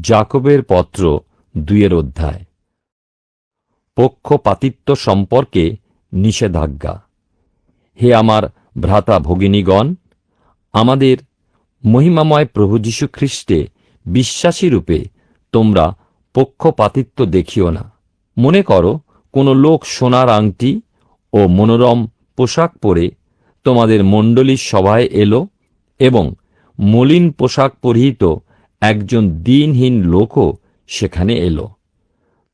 জাকবের পত্র দুইয়ের অধ্যায়। পক্ষপাতিত্ব সম্পর্কে নিষেধাজ্ঞা। হে আমার ভ্রাতা ভগিনীগণ, আমাদের মহিমাময় প্রভু যীশু খ্রিস্টে বিশ্বাসী রূপে তোমরা পক্ষপাতিত্ব দেখিও না। মনে করো, কোনো লোক সোনার আংটি ও মনোরম পোশাক পরে তোমাদের মণ্ডলীর সভায় এলো এবং মলিন পোশাক পরিহিত একজন দিনহীন লোকও সেখানে এলো।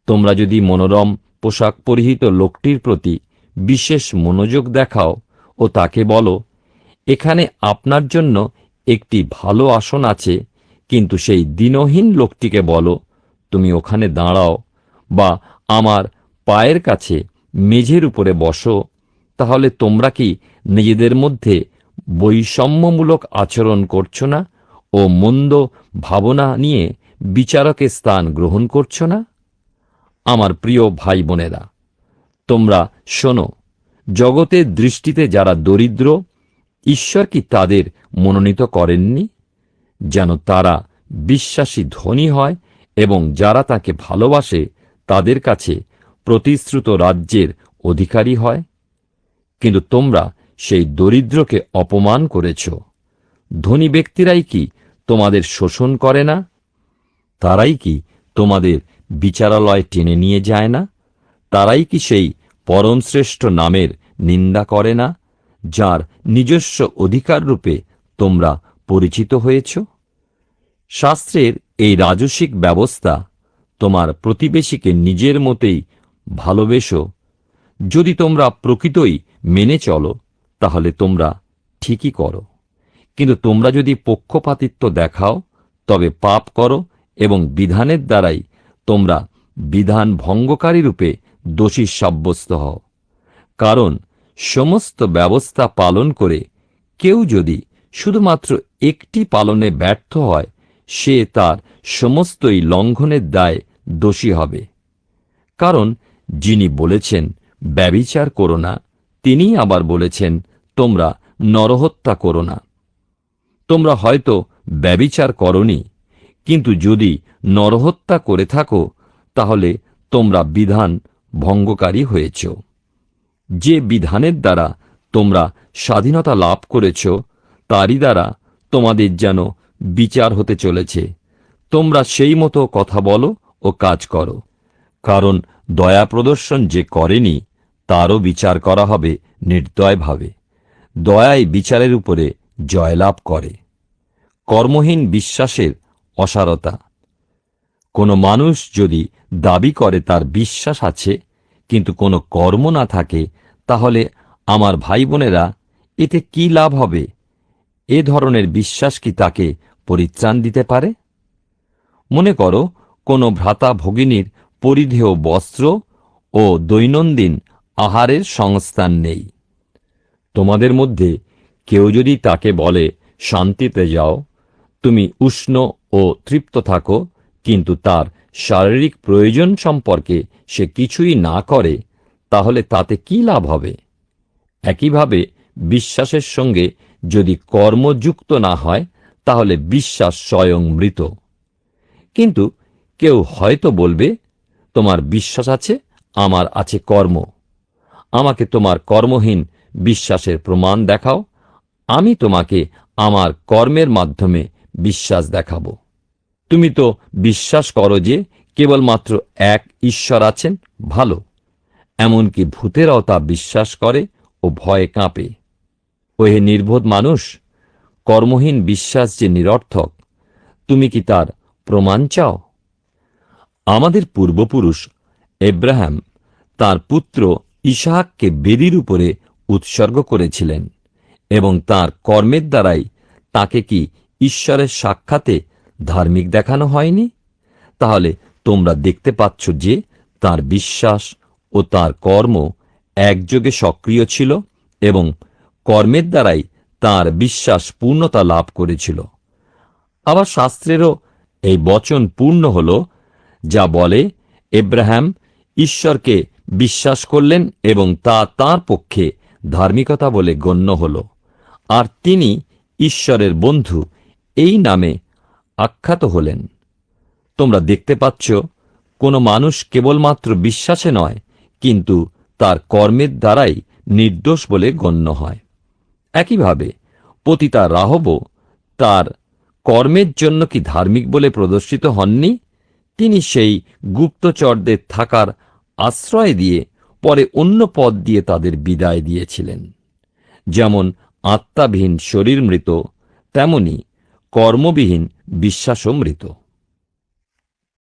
তোমরা যদি মনোরম পোশাক পরিহিত লোকটির প্রতি বিশেষ মনোযোগ দেখাও ও তাকে বলো, এখানে আপনার জন্য একটি ভালো আসন আছে, কিন্তু সেই দিনহীন লোকটিকে বলো, তুমি ওখানে দাঁড়াও বা আমার পায়ের কাছে মেঝের উপরে বসো, তাহলে তোমরা কি নিজেদের মধ্যে বৈষম্যমূলক আচরণ করছ না? ও মন্দ ভাবনা নিয়ে বিচারকের স্থান গ্রহণ করছ না? আমার প্রিয় ভাই বোনেরা তোমরা শোনো, জগতের দৃষ্টিতে যারা দরিদ্র, ঈশ্বর কি তাদের মনোনীত করেননি? যেন তারা বিশ্বাসী ধনী হয় এবং যারা তাকে ভালোবাসে, তাদের কাছে প্রতিশ্রুত রাজ্যের অধিকারী হয়। কিন্তু তোমরা সেই দরিদ্রকে অপমান করেছ। ধনী ব্যক্তিরাই কি তোমাদের শোষণ করে না? তারাই কি তোমাদের বিচারালয় টেনে নিয়ে যায় না? তারাই কি সেই পরমশ্রেষ্ঠ নামের নিন্দা করে না, যার নিজস্ব অধিকার রূপে তোমরা পরিচিত হয়েছ? শাস্ত্রের এই রাজসিক ব্যবস্থা তোমার প্রতিবেশীকে নিজের মতেই ভালোবেসো। যদি তোমরা প্রকৃতই মেনে চলো, তাহলে তোমরা ঠিকই করো। কিন্তু তোমরা যদি পক্ষপাতিত্ব দেখাও, তবে পাপ করো এবং বিধানের দ্বারাই তোমরা বিধান ভঙ্গকারী রূপে দোষী সাব্যস্ত হও। কারণ সমস্ত ব্যবস্থা পালন করে কেউ যদি শুধুমাত্র একটি পালনে ব্যর্থ হয়, সে তার সমস্তই লঙ্ঘনের দায় দোষী হবে। কারণ যিনি বলেছেন, ব্যবিচার করো না তিনি আবার বলেছেন, তোমরা নরহত্যা করো না। তোমরা হয়তো ব্যবিচার করনি, কিন্তু যদি নরহত্যা করে থাকো, তাহলে তোমরা বিধান ভঙ্গকারী হয়েছ। যে বিধানের দ্বারা তোমরা স্বাধীনতা লাভ করেছ, তারই দ্বারা তোমাদের যেন বিচার হতে চলেছে। তোমরা সেই মতো কথা বলো ও কাজ করো। কারণ দয়া প্রদর্শন যে করেনি, তারও বিচার করা হবে নির্দয়ভাবে দয়াই বিচারের উপরে জয়লাভ করে। কর্মহীন বিশ্বাসের অসারতা। কোনো মানুষ যদি দাবি করে তার বিশ্বাস আছে, কিন্তু কোনো কর্ম না থাকে, তাহলে আমার ভাই বোনেরা এতে কি লাভ হবে? এ ধরনের বিশ্বাস কি তাকে পরিত্রাণ দিতে পারে? মনে করো, কোনো ভ্রাতা ভগিনীর পরিধেয় বস্ত্র ও দৈনন্দিন আহারের সংস্থান নেই। তোমাদের মধ্যে কেউ যদি তাকে বলে, শান্তিতে যাও, তুমি উষ্ণ ও তৃপ্ত থাকো, কিন্তু তার শারীরিক প্রয়োজন সম্পর্কে সে কিছুই না করে, তাহলে তাতে কি লাভ হবে? একইভাবে বিশ্বাসের সঙ্গে যদি কর্মযুক্ত না হয়, তাহলে বিশ্বাস স্বয়ং মৃত। কিন্তু কেউ হয়তো বলবে, তোমার বিশ্বাস আছে, আমার আছে কর্ম। আমাকে তোমার কর্মহীন বিশ্বাসের প্রমাণ দেখাও আমি তোমাকে আমার কর্মের মাধ্যমে বিশ্বাস দেখাব। তুমি তো বিশ্বাস করো যে কেবলমাত্র এক ঈশ্বর আছেন, ভালো। এমনকি ভূতেরাও তা বিশ্বাস করে ও ভয়ে কাঁপে। ওহে নির্বোধ মানুষ, কর্মহীন বিশ্বাস যে নিরর্থক, তুমি কি তার প্রমাণ চাও? আমাদের পূর্বপুরুষ এব্রাহাম তার পুত্র ইসাহাককে বেদির উপরে উৎসর্গ করেছিলেন। এবং তার কর্মের দ্বারাই তাকে কি ঈশ্বরের সাক্ষাতে ধার্মিক দেখানো হয়নি? তাহলে তোমরা দেখতে পাচ্ছ যে তার বিশ্বাস ও তার কর্ম একযোগে সক্রিয় ছিল এবং কর্মের দ্বারাই তার বিশ্বাস পূর্ণতা লাভ করেছিল। আবার শাস্ত্রেরও এই বচন পূর্ণ হল, যা বলে, এব্রাহাম ঈশ্বরকে বিশ্বাস করলেন এবং তা তার পক্ষে ধার্মিকতা বলে গণ্য হল। আর তিনি ঈশ্বরের বন্ধু, এই নামে আখ্যাত হলেন। তোমরা দেখতে পাচ্ছ, কোনো মানুষ কেবলমাত্র বিশ্বাসে নয়, কিন্তু তার কর্মের দ্বারাই নির্দোষ বলে গণ্য হয়। একইভাবে, পতিতা রাহবও তার কর্মের জন্য কি ধার্মিক বলে প্রদর্শিত হননি? তিনি সেই গুপ্তচরদের থাকার আশ্রয় দিয়ে পরে অন্য পদ দিয়ে তাদের বিদায় দিয়েছিলেন। যেমন আত্মাবিহীন শরীর মৃত তেমনি কর্মবিহীন বিশ্বাসও মৃত।